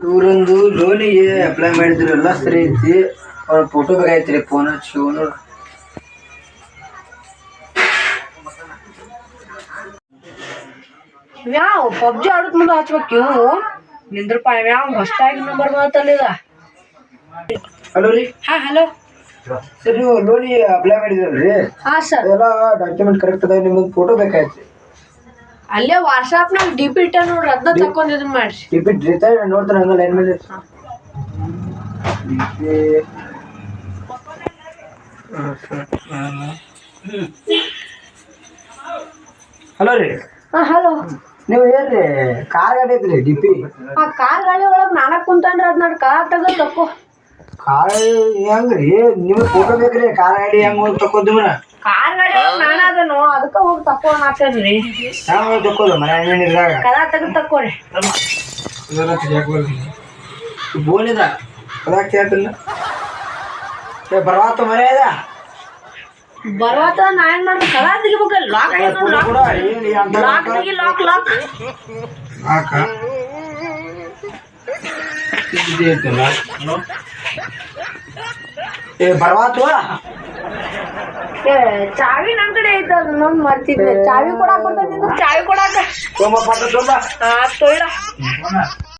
ಇವ್ರೊಂದು ಲೋನಿಗೆ ಅಪ್ಲೈ ಮಾಡಿದ್ರು ಎಲ್ಲ ಸರಿ ಐತಿ. ಅವ್ರ ಫೋಟೋ ಬೇಕಾಯ್ತ್ರಿ ಫೋನ್ ಶಿವನು ಯಾವ ಪಬ್ಜಿ ಆಡೋದ್ ಮುಂದೆ ಹಚ್ಬೇಕು ಇವು ನಿಂದ್ರಪ್ಪ ಯಾವ ಹೊಸ್ತಾಗಿ ನಂಬರ್ ಮಾತಲ್ಲಿದ ಹಲೋ ರೀ. ಹಾ ಹಲೋ ಸರ್ ನೀವು ಲೋನಿಗೆ ಅಪ್ಲೈ ಮಾಡಿದ್ರಲ್ರಿ? ಹಾ ಸರ್ ಎಲ್ಲ ಡಾಕ್ಯುಮೆಂಟ್ ಕರೆಕ್ಟ್ ಅದಾವ ನಿಮಗೆ ಫೋಟೋ ಬೇಕಾಯ್ತ್ರಿ. ಅಲ್ಲೇ ವಾಟ್ಸಾಪ್ನಾಗ ನಾಗ ಡಿಪಿಟ ಇಟ್ಟ ನೋಡ್ರಿ ಅದನ್ನ ತಕೊಂಡ್ ಇದನ್ ಮಾಡ್ರಿ ಟಿಪಿಟ್ ರೀ ನೋಡ್ತಾರೆ ಹಂಗ ಲೈನ್ ಮೇಲೆ? ಹಲೋ ರೀ. ಹಾ ಹಲೋ. ನೀವು ಏನ್ರಿ ಕಾರ್ ಗಾಡಿ ಐತ್ರಿ ಡಿಪಿ ಆ ಕಾರ್ ಗಾಡಿ ಒಳಗ್ ನಾನ ಕುಂತಾನ್ರಿ ಅದ್ ನಡ್ ಕಾರ್ ತಗೋ ತಕೋ ಕಾರ್ ಹೆಂಗ್ರಿ? ನಿಮ್ಗೆ ಫೋಟೋ ಬೇಕ್ರಿ ಕಾರ್ ಗಾಡಿ ಹೆಂಗ್ ಹೋಗಿ ತಕೋದಿವ್ರ ಕಾರ್ ನಾನು ಒಳಗ್ ನಾನ ಅದಕ್ಕ ಹೋಗಿ ತಕೊಂಡ್ ಹಾಕ್ತೇನ್ರಿ ನಾವು ತಕೋದು ಮನೆ ಏನಿದ್ರಾಗ ಕದ ತೆಗೆದು ತಕೋರಿ ಬೋನಿದ ಬರವಾತ ಮನೆ ಅದ ಬರ್ವಾತ ನಾ ಏನ್ ಮಾಡ್ಬೇಕು? ಕದ ತೆಗಿಬೇಕಲ್ಲ ಲಾಕ್ ಲಾಕ್ ತೆಗಿ ಲಾಕ್ ಲಾಕ್ ಇದು ಏ ಬರವಾತು? ಏ ಚಾವಿ ನನ್ ಕಡೆ ಐತ ಅದು ನೋಡ್ ಮರ್ತಿದ್ದೆ ಚಾವಿ ಕೊಡಾಕ್ ಬರ್ತೈತಿ ಚಾವಿ ಕೊಡಾಕ. ತೊಂಬ ತೊಯ್ಡ.